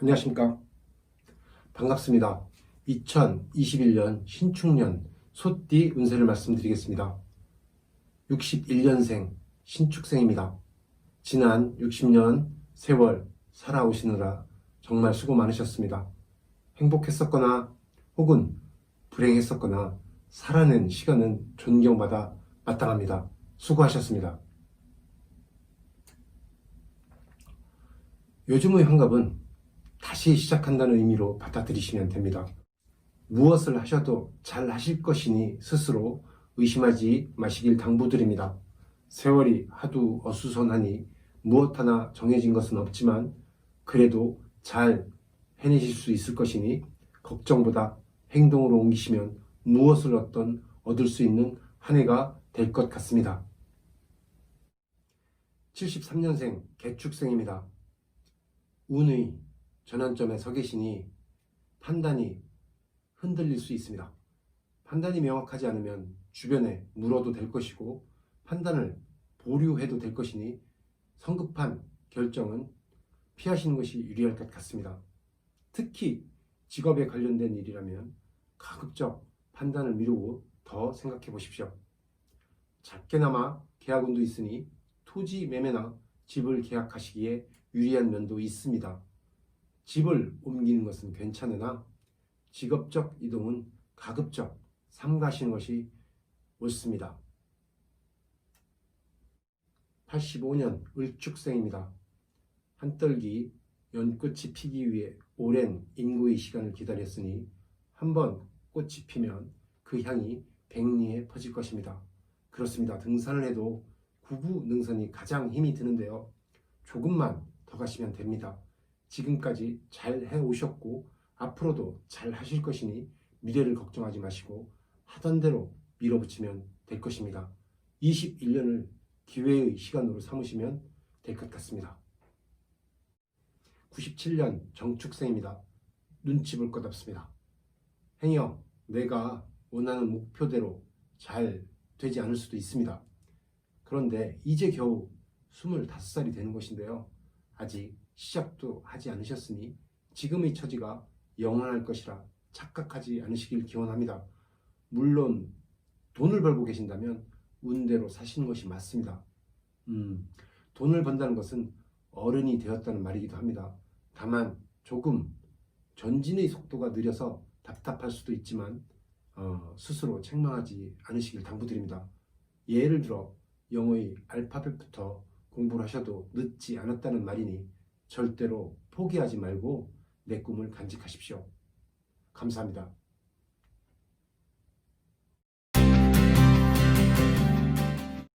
안녕하십니까. 반갑습니다. 2021년 신축년 소띠 운세를 말씀드리겠습니다. 61년생 신축생입니다. 지난 60년 세월 살아오시느라 정말 수고 많으셨습니다. 행복했었거나 혹은 불행했었거나 살아낸 시간은 존경받아 마땅합니다. 수고하셨습니다. 요즘의 환갑은 다시 시작한다는 의미로 받아들이시면 됩니다. 무엇을 하셔도 잘 하실 것이니 스스로 의심하지 마시길 당부드립니다. 세월이 하도 어수선하니 무엇 하나 정해진 것은 없지만 그래도 잘 해내실 수 있을 것이니 걱정보다 행동으로 옮기시면 무엇을 얻던 얻을 수 있는 한 해가 될 것 같습니다. 73년생 개축생입니다. 운의 전환점에 서 계시니 판단이 흔들릴 수 있습니다. 판단이 명확하지 않으면 주변에 물어도 될 것이고 판단을 보류해도 될 것이니 성급한 결정은 피하시는 것이 유리할 것 같습니다. 특히 직업에 관련된 일이라면 가급적 판단을 미루고 더 생각해 보십시오. 작게나마 계약운도 있으니 토지 매매나 집을 계약하시기에 유리한 면도 있습니다. 집을 옮기는 것은 괜찮으나 직업적 이동은 가급적 삼가시는 것이 옳습니다. 85년 을축생입니다. 한떨기 연꽃이 피기 위해 오랜 인고의 시간을 기다렸으니 한번 꽃이 피면 그 향이 백리에 퍼질 것입니다. 그렇습니다. 등산을 해도 구부 능선이 가장 힘이 드는데요. 조금만 더 가시면 됩니다. 지금까지 잘 해오셨고 앞으로도 잘 하실 것이니 미래를 걱정하지 마시고 하던 대로 밀어붙이면 될 것입니다. 21년을 기회의 시간으로 삼으시면 될 것 같습니다. 97년 정축생입니다. 눈치 볼 것 없습니다. 행여 내가 원하는 목표대로 잘 되지 않을 수도 있습니다. 그런데 이제 겨우 25살이 되는 것인데요. 아직 시작도 하지 않으셨으니 지금의 처지가 영원할 것이라 착각하지 않으시길 기원합니다. 물론 돈을 벌고 계신다면 운대로 사시는 것이 맞습니다. 음, 돈을 번다는 것은 어른이 되었다는 말이기도 합니다. 다만 조금 전진의 속도가 느려서 답답할 수도 있지만 어, 스스로 책망하지 않으시길 당부드립니다. 예를 들어 영어의 알파벳부터 공부를 하셔도 늦지 않았다는 말이니 절대로 포기하지 말고 내 꿈을 간직하십시오. 감사합니다.